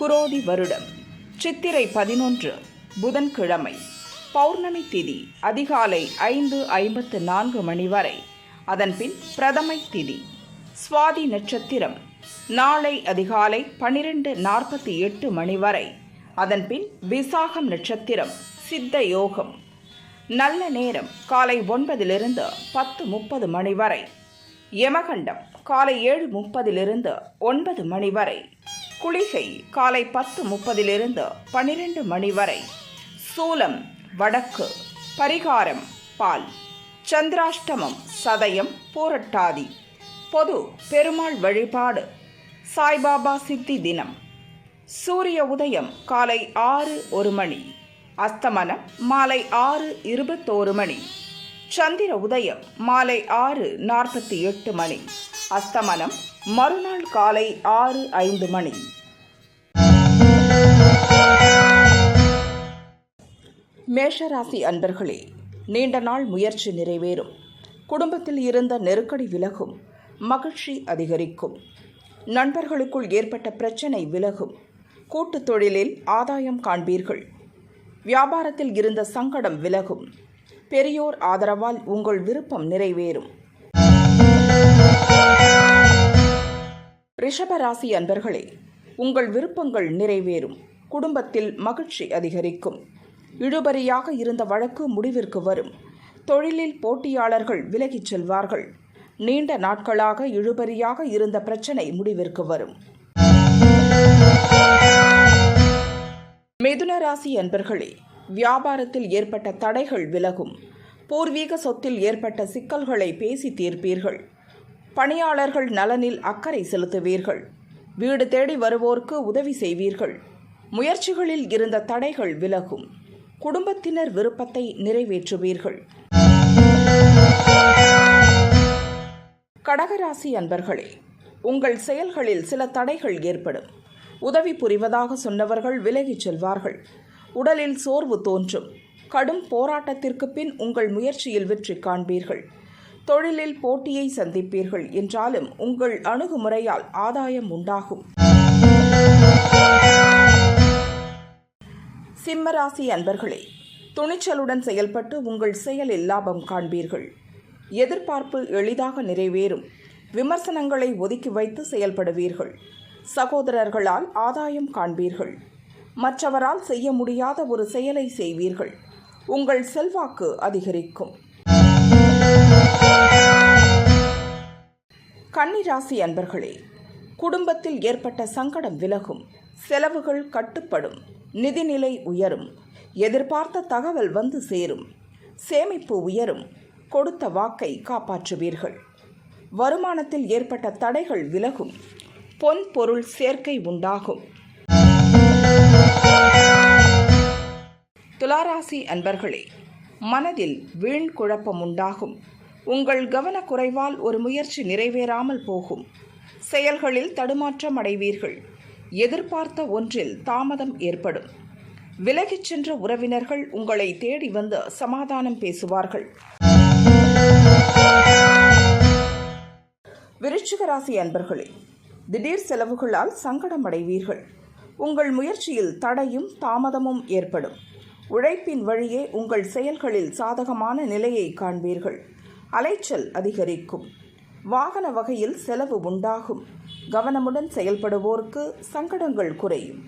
குரோதி வருடம். சித்திரை பதினொன்று புதன்கிழமை பௌர்ணமி திதி அதிகாலை ஐந்து ஐம்பத்து நான்கு மணி வரை. அதன்பின் பிரதமை திதி சுவாதி நட்சத்திரம் நாளை அதிகாலை பனிரெண்டு நாற்பத்தி எட்டு மணி வரை. அதன்பின் விசாகம் நட்சத்திரம் சித்த யோகம். நல்ல நேரம் காலை ஒன்பதிலிருந்து பத்து முப்பது மணி வரை. யமகண்டம் காலை ஏழு முப்பதிலிருந்து ஒன்பது மணி வரை. குளிகை காலை பத்து முப்பதிலிருந்து பனிரெண்டு மணி வரை. சூலம் வடக்கு பரிகாரம் பால். சந்திராஷ்டமம் சதயம் பூரட்டாதி. பொது பெருமாள் வழிபாடு சாய்பாபா சித்தி தினம். சூரிய உதயம் காலை ஆறு ஒரு மணி. அஸ்தமனம் மாலை ஆறு இருபத்தோரு மணி. சந்திர உதயம் மாலை ஆறு நாற்பத்தி எட்டு மணி. அஸ்தமனம் மறுநாள் காலை ஆறு ஐந்து மணி. மேஷராசி அன்பர்களே நீண்ட நாள் முயற்சி நிறைவேறும். குடும்பத்தில் இருந்த நெருக்கடி விலகும் மகிழ்ச்சி அதிகரிக்கும். நண்பர்களுக்குள் ஏற்பட்ட பிரச்சனை விலகும். கூட்டுத் தொழிலில் ஆதாயம் காண்பீர்கள். வியாபாரத்தில் இருந்த சங்கடம் விலகும். பெரியோர் ஆதரவால் உங்கள் விருப்பம் நிறைவேறும். ரிஷபராசி அன்பர்களே உங்கள் விருப்பங்கள் நிறைவேறும். குடும்பத்தில் மகிழ்ச்சி அதிகரிக்கும். இழுபறியாக இருந்த வழக்கு முடிவிற்கு வரும். தொழிலில் போட்டியாளர்கள் விலகிச் செல்வார்கள். நீண்ட நாட்களாக இழுபறியாக இருந்த பிரச்சனை முடிவிற்கு வரும். மிதுன ராசி அன்பர்களே வியாபாரத்தில் ஏற்பட்ட தடைகள் விலகும். பூர்வீக சொத்தில் ஏற்பட்ட சிக்கல்களை பேசி தீர்ப்பீர்கள். பணியாளர்கள் நலனில் அக்கறை செலுத்துவீர்கள். வீடு தேடி வருவோருக்கு உதவி செய்வீர்கள். முயற்சிகளில் இருந்த தடைகள் விலகும். குடும்பத்தினர் விருப்பத்தை நிறைவேற்றுவீர்கள். கடகராசி அன்பர்களே உங்கள் செயல்களில் சில தடைகள் ஏற்படும். உதவி புரிவதாக சொன்னவர்கள் விலகிச் செல்வார்கள். உடலில் சோர்வு தோன்றும். கடும் போராட்டத்திற்கு பின் உங்கள் முயற்சியில் வெற்றி காண்பீர்கள். தொழிலில் போட்டியை சந்திப்பீர்கள். என்றாலும் உங்கள் அணுகுமுறையால் ஆதாயம் உண்டாகும். சிம்மராசி அன்பர்களே துணிச்சலுடன் செயல்பட்டு உங்கள் செயலில் லாபம் காண்பீர்கள். எதிர்பார்ப்பு எளிதாக நிறைவேறும். விமர்சனங்களை ஒதுக்கி வைத்து செயல்படுவீர்கள். சகோதரர்களால் ஆதாயம் காண்பீர்கள். மற்றவரால் செய்ய முடியாத ஒரு செயலை செய்வீர்கள். உங்கள் செல்வாக்கு அதிகரிக்கும். கன்னிராசி அன்பர்களே குடும்பத்தில் ஏற்பட்ட சங்கடம் விலகும் செலவுகள் கட்டுப்படும் நிதிநிலை உயரும் எதிர்பார்த்த தகவல் வந்து சேரும் சேமிப்பு உயரும் கொடுத்த வாக்கை காப்பாற்றுவீர்கள். வருமானத்தில் ஏற்பட்ட தடைகள் விலகும் பொன் பொருள் சேர்க்கை உண்டாகும். துளாராசி அன்பர்களே மனதில் வீண் குழப்பம் உண்டாகும். உங்கள் கவனக்குறைவால் ஒரு முயற்சி நிறைவேறாமல் போகும். செயல்களில் தடுமாற்றம் அடைவீர்கள். எதிர்பார்த்த ஒன்றில் தாமதம் ஏற்படும். விலகிச் சென்ற உறவினர்கள் உங்களை தேடி வந்து சமாதானம் பேசுவார்கள். விருச்சிக ராசி அன்பர்களே திடீர் செலவுகளால் சங்கடம் அடைவீர்கள் உங்கள் முயற்சியில் தடையும் தாமதமும் ஏற்படும். உழைப்பின் வழியே உங்கள் செயல்களில் சாதகமான நிலையை காண்பீர்கள். அலைச்சல் அதிகரிக்கும். வாகன வகையில் செலவு உண்டாகும். கவனமுடன் செயல்படுவோருக்கு சங்கடங்கள் குறையும்.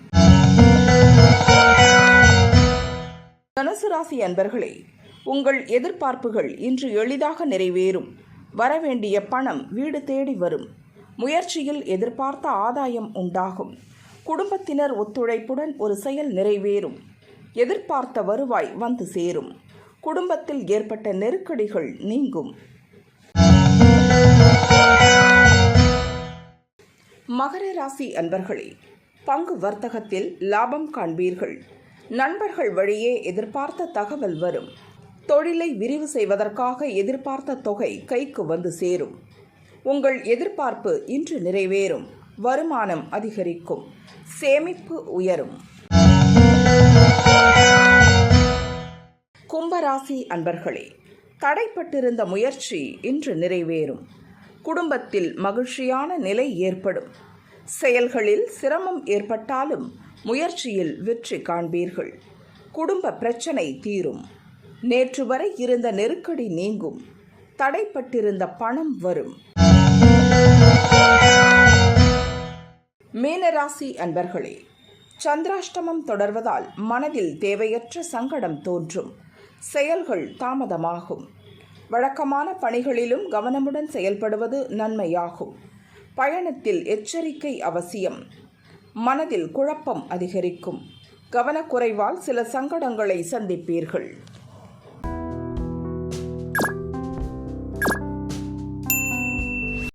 தனுசு ராசி அன்பர்களே உங்கள் எதிர்பார்ப்புகள் இன்று எளிதாக நிறைவேறும். வரவேண்டிய பணம் வீடு தேடி வரும். முயற்சியில் எதிர்பார்த்த ஆதாயம் உண்டாகும். குடும்பத்தினர் ஒத்துழைப்புடன் ஒரு செயல் நிறைவேறும். எதிர்பார்த்த வருவாய் வந்து சேரும். குடும்பத்தில் ஏற்பட்ட நெருக்கடிகள் நீங்கும். மகர ராசி அன்பர்களே பங்கு வர்த்தகத்தில் லாபம் காண்பீர்கள். நண்பர்கள் வழியே எதிர்பார்த்த தகவல் வரும். தொழிலை விரிவு செய்வதற்காக எதிர்பார்த்த தொகை கைக்கு வந்து சேரும். உங்கள் எதிர்பார்ப்பு இன்று நிறைவேறும். வருமானம் அதிகரிக்கும். சேமிப்பு உயரும். கும்பராசி அன்பர்களே தடைப்பட்டிருந்த முயற்சி இன்று நிறைவேறும். குடும்பத்தில் மகிழ்ச்சியான நிலை ஏற்படும். செயல்களில் சிரமம் ஏற்பட்டாலும் முயற்சியில் வெற்றி காண்பீர்கள். குடும்ப பிரச்சனை தீரும். நேற்று வரை இருந்த நெருக்கடி நீங்கும். தடைப்பட்டிருந்த பணம் வரும். மீனராசி அன்பர்களே சந்திராஷ்டமம் தொடர்வதால் மனதில் தேவையற்ற சங்கடம் தோன்றும். செயல்கள் தாமதமாகும். வழக்கமான பணிகளிலும் கவனமுடன் செயல்படுவது நன்மையாகும். பயணத்தில் எச்சரிக்கை அவசியம். மனதில் குழப்பம் அதிகரிக்கும். கவனக்குறைவால் சில சங்கடங்களை சந்திப்பீர்கள்.